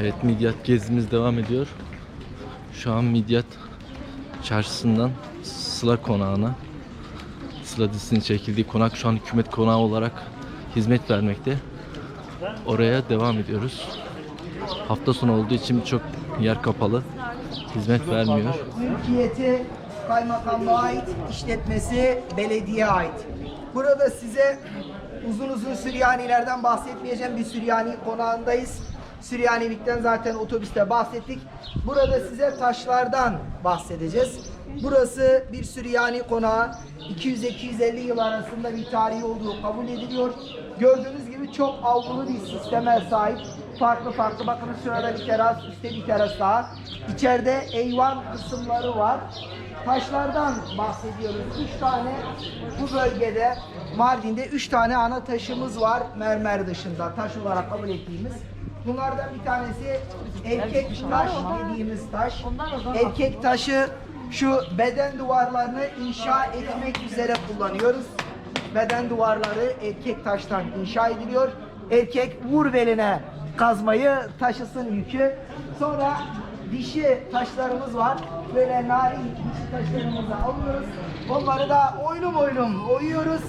Evet Midyat gezimiz devam ediyor. Şu an Midyat çarşısından Sıla konağına Sıla dizisinin çekildiği konak şu an hükümet konağı olarak hizmet vermekte. Oraya devam ediyoruz. Hafta sonu olduğu için birçok yer kapalı. Hizmet vermiyor. Mülkiyeti kaymakamlığa ait, işletmesi belediyeye ait. Burada size uzun uzun Süryanilerden bahsetmeyeceğim. Bir Süryani konağındayız. Süryanilikten zaten otobüste bahsettik. Burada size taşlardan bahsedeceğiz. Burası bir Süryani konağı. 200-250 yıl arasında bir tarihi olduğu kabul ediliyor. Gördüğünüz gibi çok avlulu bir sisteme sahip. Farklı farklı bakın şurada bir teras, üstte bir teras daha. İçeride eyvan kısımları var. Taşlardan bahsediyoruz. Üç tane bu bölgede Mardin'de üç tane ana taşımız var mermer dışında taş olarak kabul ettiğimiz. Bunlardan bir tanesi erkek taş dediğimiz taş. Erkek taşı şu beden duvarlarını inşa etmek üzere kullanıyoruz. Beden duvarları erkek taştan inşa ediliyor. Erkek vur beline kazmayı taşısın yükü. Sonra dişi taşlarımız var. Böyle narin dişi taşlarımızı alıyoruz. Onları da oylum oylum oyuyoruz.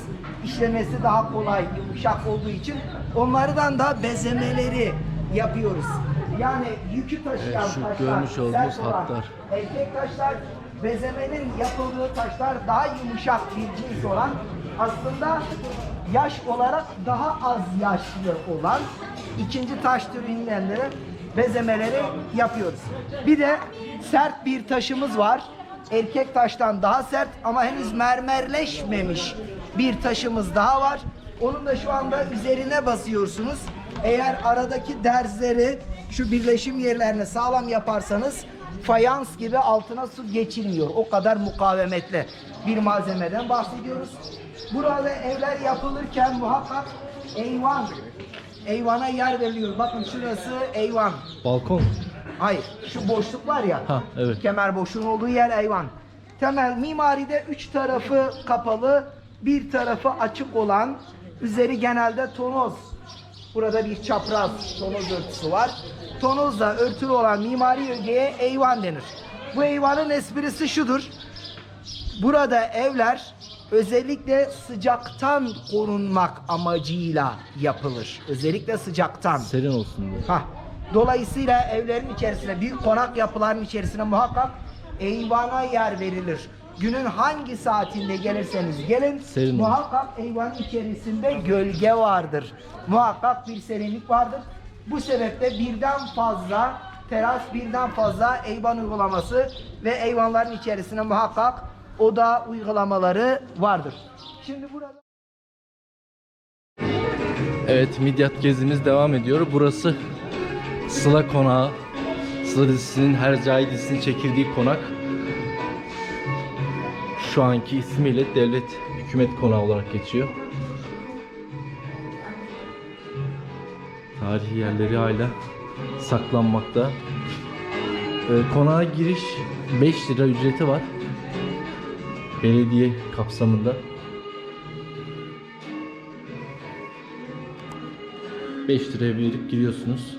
İşlemesi daha kolay, yumuşak olduğu için. Onlardan da bezemeleri yapıyoruz. Yani yükü taşıyan Evet, şu taşlar, görmüş olduğunuz olan hatlar. Erkek taşlar bezemenin yapıldığı taşlar daha yumuşak bir cins olan aslında yaş olarak daha az yaşlı olan ikinci taş türünden de bezemeleri yapıyoruz. Bir de sert bir taşımız var. Erkek taştan daha sert ama henüz mermerleşmemiş bir taşımız daha var. Onun da şu anda üzerine basıyorsunuz. Eğer aradaki derzleri şu birleşim yerlerini sağlam yaparsanız fayans gibi altına su geçilmiyor. O kadar mukavemetli bir malzemeden bahsediyoruz. Burada evler yapılırken muhakkak eyvan, eyvana yer veriliyor. Bakın şurası eyvan. Balkon. Hayır, şu boşluk var ya. Ha, evet. Kemer boşluğun olduğu yer eyvan. Temel mimaride üç tarafı kapalı, bir tarafı açık olan, üzeri genelde tonoz. Burada bir çapraz tonoz örtüsü var. Tonozla örtülü olan mimari ögeye eyvan denir. Bu eyvanın esprisi şudur. Burada evler özellikle sıcaktan korunmak amacıyla yapılır. Özellikle sıcaktan. Serin olsun diye. Hah. Dolayısıyla evlerin içerisine, büyük konak yapıların içerisine muhakkak eyvana yer verilir. Günün hangi saatinde gelirseniz gelin, Serin muhakkak eyvanın içerisinde gölge vardır. Muhakkak bir serinlik vardır. Bu sebeple birden fazla teras, birden fazla eyvan uygulaması ve eyvanların içerisine muhakkak oda uygulamaları vardır. Şimdi burada Evet Midyat gezimiz devam ediyor. Burası Sıla Konağı. Sıla dizisinin Hercai dizisinin çekildiği konak. Şu anki ismiyle Devlet Hükümet Konağı olarak geçiyor. Tarihi yerleri hala saklanmakta. Ee, konağa giriş 5 lira ücreti var. Belediye kapsamında. 5 liraya verip giriyorsunuz.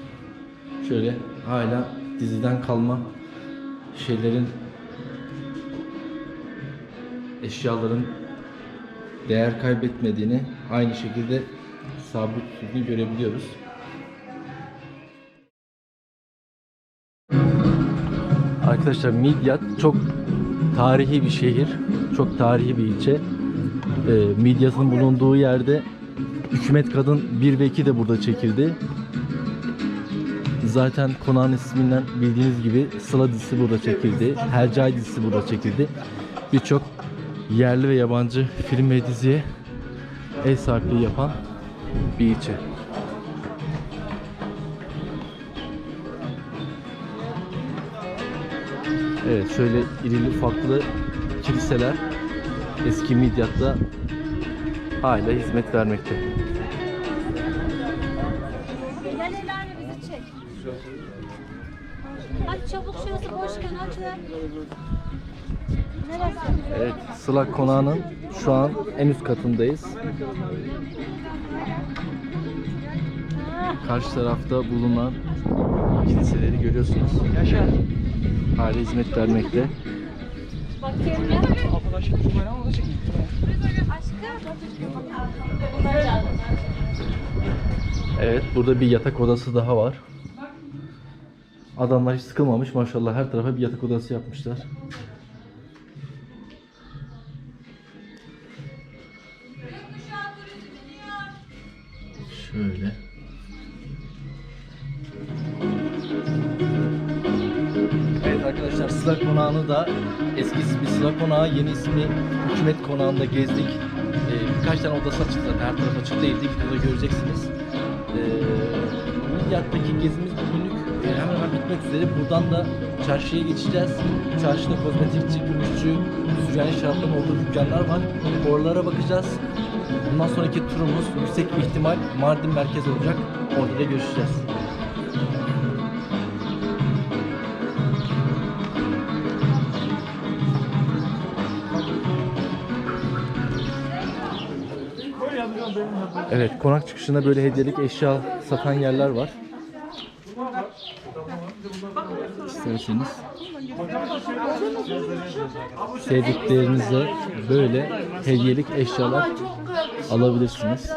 Şöyle hala diziden kalma şeylerin eşyaların değer kaybetmediğini aynı şekilde sabit tuttuğunu görebiliyoruz. Arkadaşlar Midyat çok tarihi bir şehir, çok tarihi bir ilçe. Ee, Midyat'ın bulunduğu yerde Hükümet Kadın 1 ve 2 de burada çekildi. Zaten konağın isminden bildiğiniz gibi Sıla dizisi burada çekildi. Hercai dizisi burada çekildi. Birçok yerli ve yabancı film ve diziye ev sahipliği yapan bir ilçe. Evet şöyle irili ufaklı kiliseler eski Midyat'ta hala hizmet vermekte. Gel bizi çek. Hadi çabuk şurası açın. Neresi? Evet, Sıla Konağı'nın şu an en üst katındayız. Karşı tarafta bulunan kiliseleri görüyorsunuz. Yaşa. Hala hizmet vermekte. Evet, burada bir yatak odası daha var. Adamlar hiç sıkılmamış maşallah her tarafa bir yatak odası yapmışlar. Şöyle. Evet arkadaşlar Sıla Konağı'nı da eski ismi Sıla Konağı, yeni ismi Hükümet Konağı'nda gezdik. Ee, birkaç tane odası açık zaten her taraf açık değildi. Videoda göreceksiniz. Ee, Midyat'taki gezimiz bugünlük e, hemen hemen bitmek üzere. Buradan da çarşıya geçeceğiz. Çarşıda kozmetikçi, gümüşçü, Süryani şarapların olduğu dükkanlar var. Oralara bakacağız. Bundan sonraki turumuz yüksek ihtimal Mardin merkez olacak. Orada da görüşeceğiz. Evet, konak çıkışında böyle hediyelik eşya satan yerler var. İsterseniz sevdiklerinize böyle hediyelik eşyalar alabilirsiniz.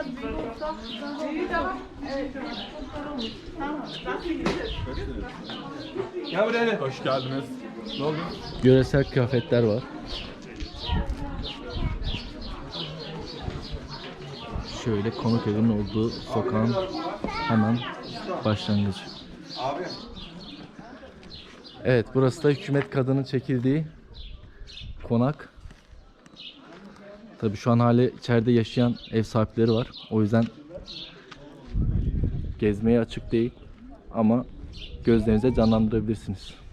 Hoş geldiniz. Ne oldu? Yöresel kıyafetler var. Şöyle konuk evinin olduğu sokağın hemen başlangıcı. Evet burası da hükümet kadının çekildiği konak. Tabi şu an hala içeride yaşayan ev sahipleri var. O yüzden gezmeye açık değil. Ama gözlerinize canlandırabilirsiniz.